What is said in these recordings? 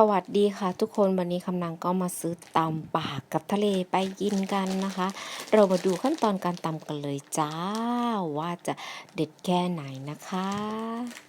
สวัสดีค่ะทุกคนวันนี้คำนางก็มาซื้อตำป่ากับทะเลไปกินกันนะคะ เรามาดูขั้นตอนการตำกันเลยจ้า ว่าจะเด็ดแค่ไหนนะคะ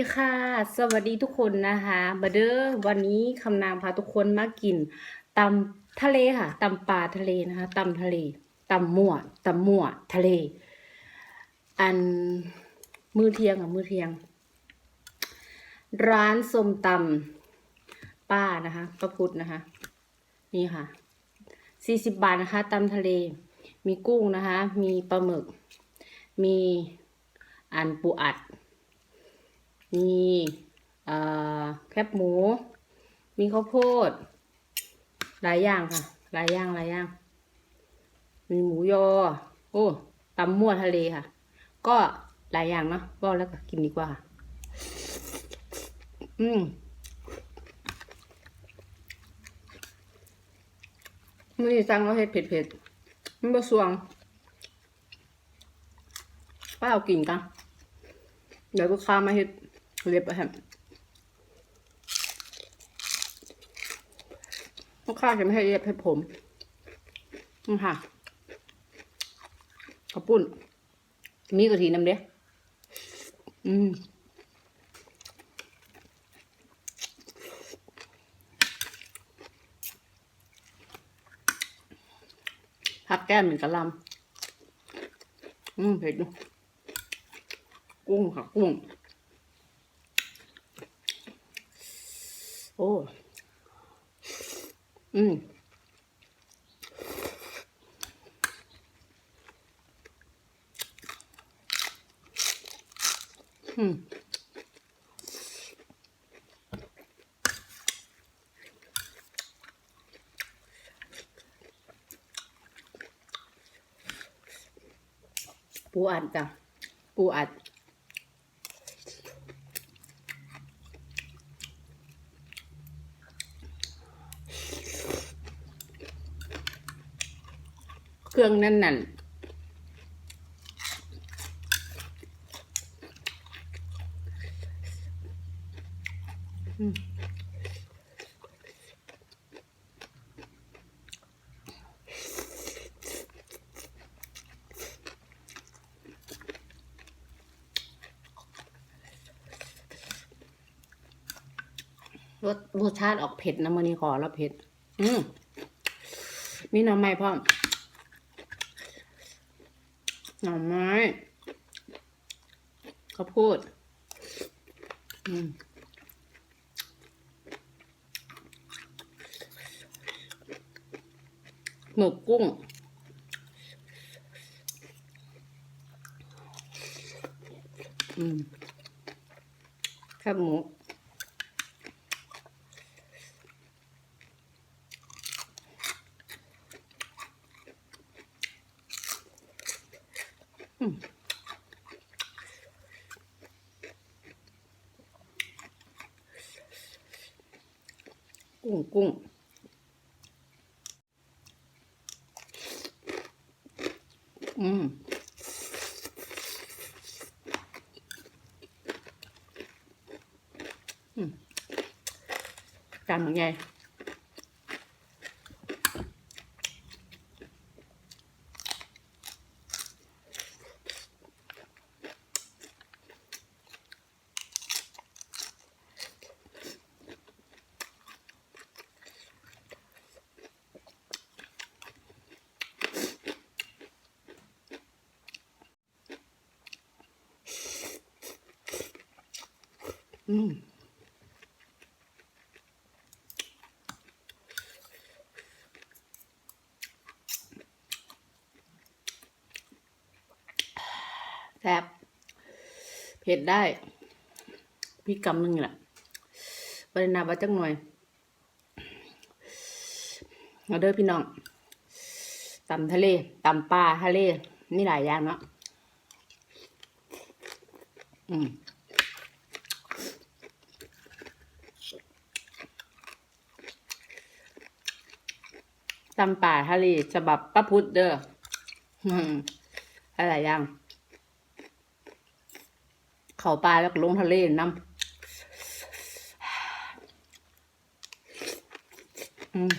ดีค่ะ สวัสดีทุกคนนะคะมาเด้อวันนี้คำนางพาทุกคนมากินตำทะเลค่ะตำปลาทะเลนะคะตำทะเลตำมั่วตำมั่วทะเล อันมือเที่ยงอะมือเที่ยง ร้านส้มตำป้านะคะป้าพุทธนะคะ นี่ค่ะสี่สิบบาทนะคะตำทะเล มีกุ้งนะคะ มีปลาหมึก มีอันปูอัด มีแคบหมู มีข้าวโพด หลายอย่างค่ะ หลายอย่างหลายอย่าง มีหมูยอ โอ้ตำมั่วทะเลค่ะ ก็หลายอย่างเนาะก็แล้วก็กินดีกว่า อืมมือนี้สั่งเราเฮ็ดเผ็ดมันบ่สวงป้าเอากินกันเดี๋ยวลูกค้ามาเฮ็ด เล็บอะฮะลูกค้าจะไม่ให้เล็บให้ผมนี่ค่ะข้าวปุ้น มีกะทิน้ำเด้อืมผักแก้มเหมือนกะลำอืมเผ็ดดูกุ้งค่ะกุ้ง โอ้ อืมอืมปูอัดจ้ะปูอัด รื่องนั่นนั่นรสรสชาติออกเผ็ดนะมันนี้ขอแล้วเผ็ด อืมมีหน่อไม้พ่อม หน่อไม้ข้าวโพดอืมหมึกกุ้ง อืมแคบหมู กุ้งอืมอืมจานเหมือนไง อืมแซ่บเผ็ดได้พี่กำหนึ่งแหละบริณาบัจักหน่อยมาเด้อพี่น้องตำทะเลตำปลาทะเล นี่หลายอย่างเนาะอืม ตำป่าทะเลฉบับป้าพุทธเด้ออะไรย่างเขาปลาแล้วก็ลงทะเลน้ำอืม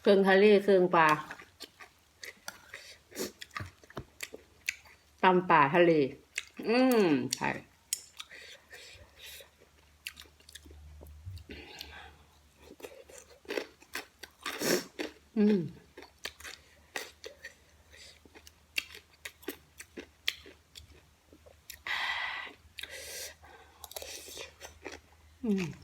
เครื่องทะเลเครื่องปลา ตำป่าทะเล อืมใช่อืมอืม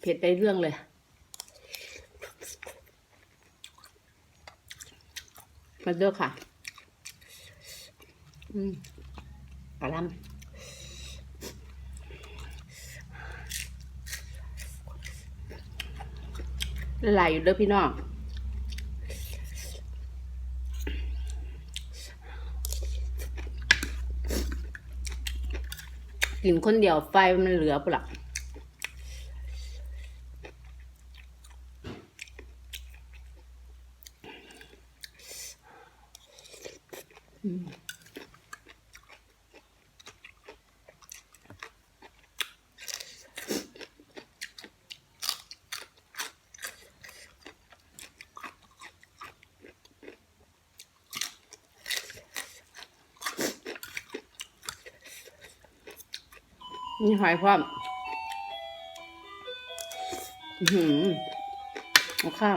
เผ็ดได้เรื่องเลยมาเด้อค่ะ อืมกระลำไหลอยู่เด้อพี่น้อง กินคนเดียวไฟมันเหลือปะล่ะ นี่หอยพร้อมอือหือเอาข้าม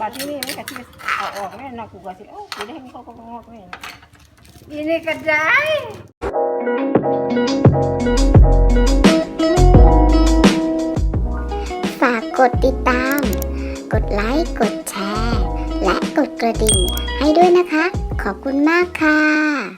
บาดที่นี่มันก็ที่เอาออกแม่นอกกูก็สิเอ้ากูได้ให้มันเข้าก็งอกแม่อีนี่ก็ได้ฝากกดติดตาม กดไลค์ กดแชร์ และกดกระดิ่งให้ด้วยนะคะ ขอบคุณมากค่ะ